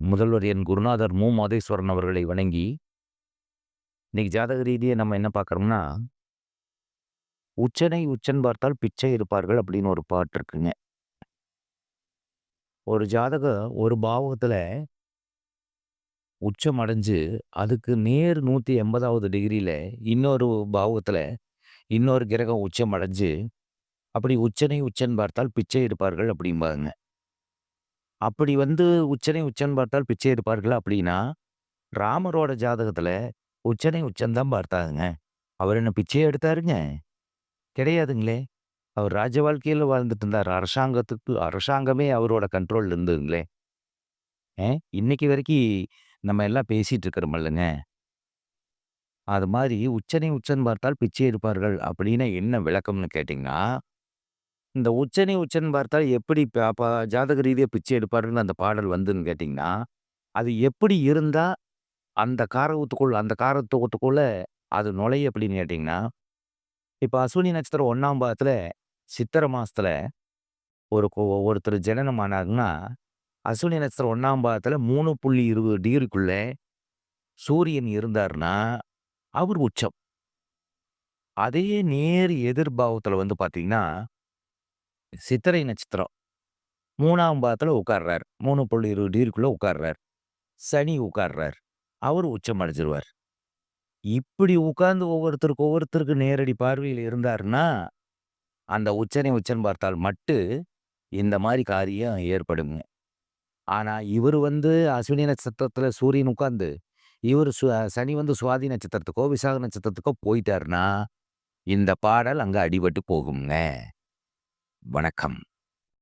முதல்வர் என் குருநாதர் மு. மாதேஸ்வரன் அவர்களை வணங்கி, இன்னைக்கு ஜாதக ரீதியை நம்ம என்ன பார்க்குறோம்னா, "உச்சனை உச்சன் பார்த்தால் பிச்சை எடுப்பார்கள்" அப்படின்னு ஒரு பாட்டு இருக்குங்க. ஒரு ஜாதகம் ஒரு பாவகத்தில் உச்சம் அடைஞ்சு, அதுக்கு நேர் நூற்றி எண்பதாவது டிகிரியில் இன்னொரு பாவகத்தில் இன்னொரு கிரகம் உச்சம் அடைஞ்சு, அப்படி "உச்சனை உச்சன் பார்த்தால் பிச்சை இருப்பார்கள் அப்படிம்பாங்க. அப்படி வந்து "உச்சனை உச்சன் பார்த்தால் பிச்சை எடுப்பார்கள்" அப்படின்னா, ராமரோட ஜாதகத்தில் உச்சனை உச்சன் தான் பார்த்தாருங்க. அவர் என்ன பிச்சையா எடுத்தாருங்க? கிடையாதுங்களே! அவர் ராஜ வாழ்க்கையில் வாழ்ந்துட்டு இருந்தார் அரசாங்கத்துக்கு அரசாங்கமே அவரோட கண்ட்ரோலில் இருந்ததுங்களே! ஏ இன்னைக்கு வரைக்கும் நம்ம எல்லாம் பேசிகிட்டு இருக்கிறோமல்லங்க. அது மாதிரி "உச்சனை உச்சன் பார்த்தால் பிச்சை எடுப்பார்கள்" அப்படின்னா என்ன விளக்கம்னு கேட்டிங்கன்னா இந்த உச்சனி உச்சன் பார்த்தால் எப்படி ப ஜாதக ரீதியா பிச்சை எடுப்பாருன்னு அந்த பாடல் வந்துன்னு கேட்டீங்கன்னா, அது எப்படி இருந்தா அந்த காரகத்துக்குள் அந்த காரத்துவத்துக்குள்ள அது நுழையும் அப்படின்னு கேட்டிங்கன்னா இப்ப அஸ்வினி நட்சத்திரம் 1ஆம் பாதத்துல சித்திரை மாசத்துல ஒரு கொ ஒருத்தர் ஜனனம் ஆனாருன்னா, அஸ்வினி நட்சத்திரம் 1ஆம் பாதத்துல 3.20 டிகிரிக்குள்ள சூரியன் இருந்தாருன்னா, அவர் உச்சம். அதே நேர் எதிர்பாவத்துல வந்து பார்த்தீங்கன்னா, சித்திரை நட்சத்திரம் மூணாம் பாதத்தில் உட்கார்றார். 3.20 டிகிரிக்குள்ள உட்கார்றார். சனி உட்கார்றார். அவர் உச்சம் அடைஞ்சிருவார். இப்படி உட்கார்ந்து ஒவ்வொருத்தருக்கு ஒவ்வொருத்தருக்கு நேரடி பார்வையில் இருந்தாருன்னா, அந்த "உச்சனை உச்சன் பார்த்தால்" மட்டு இந்த மாதிரி காரியம் ஏற்படுங்க. ஆனா, இவரு வந்து அஸ்வினி நட்சத்திரத்துல சூரியன் உட்கார்ந்து, இவரு சு சனி வந்து சுவாதி நட்சத்திரத்துக்கோ, விசாக நட்சத்திரத்துக்கோ போயிட்டாருன்னா, இந்த பாடல் அங்க அடிபட்டு போகுங்க வணக்கம்.